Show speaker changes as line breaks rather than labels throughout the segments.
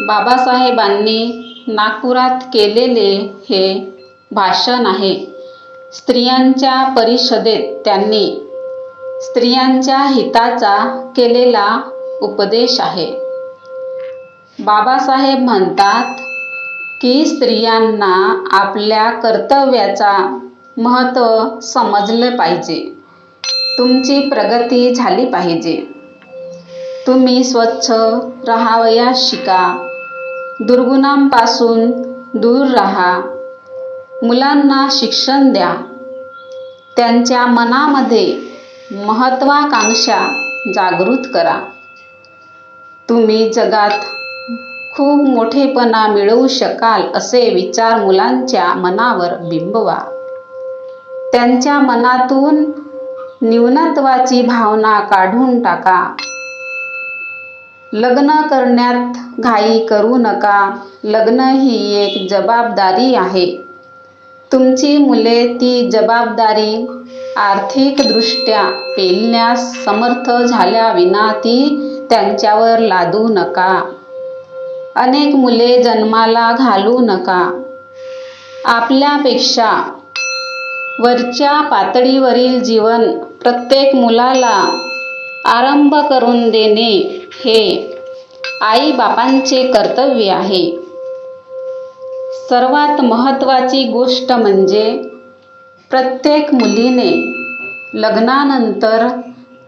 बाबासाहेबांनी नागपुरात केलेले हे भाषण आहे. स्त्रियांच्या परिषदेत त्यांनी स्त्रियांच्या हिताचा केलेला उपदेश आहे. बाबासाहेब म्हणतात की स्त्रियांना आपल्या कर्तव्याचा महत्त्व समजलं पाहिजे. तुमची प्रगती झाली पाहिजे. तुम्ही स्वच्छ राहावयास शिका. दुर्गुणांपासून दूर राहा. मुलांना शिक्षण द्या. त्यांच्या मनामध्ये महत्त्वाकांक्षा जागृत करा. तुम्ही जगात खूप मोठेपणा मिळवू शकाल असे विचार मुलांच्या मनावर बिंबवा. त्यांच्या मनातून न्यूनत्वाची भावना काढून टाका. लग्न करण्यात घाई करू नका. लग्न ही एक जबाबदारी आहे. तुमची मुले ती जबाबदारी आर्थिकदृष्ट्या पेलण्यास समर्थ झाल्याविना ती त्यांच्यावर लादू नका. अनेक मुले जन्माला घालू नका. आपल्यापेक्षा वरच्या पातळीवरील जीवन प्रत्येक मुलाला आरंभ करून देणे हे आई-बापांचे कर्तव्य आहे. सर्वात महत्त्वाची गोष्ट म्हणजे प्रत्येक मुलीने लग्नानंतर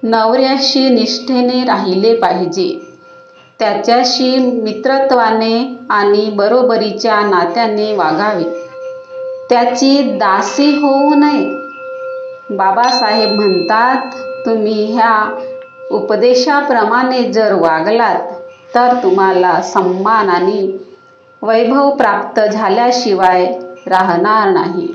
नवऱ्याशी निष्ठेने राहिले पाहिजे. त्याच्याशी मित्रत्वाने आणि बरोबरीच्या नात्याने वागावे. त्याची दासी होऊ नये. बाबासाहेब म्हणतात तुम्ही ह्या उपदेशाप्रमाणे जर वागलात तर तुम्हाला सन्मान आणि वैभव प्राप्त झाल्याशिवाय राहणार नाही.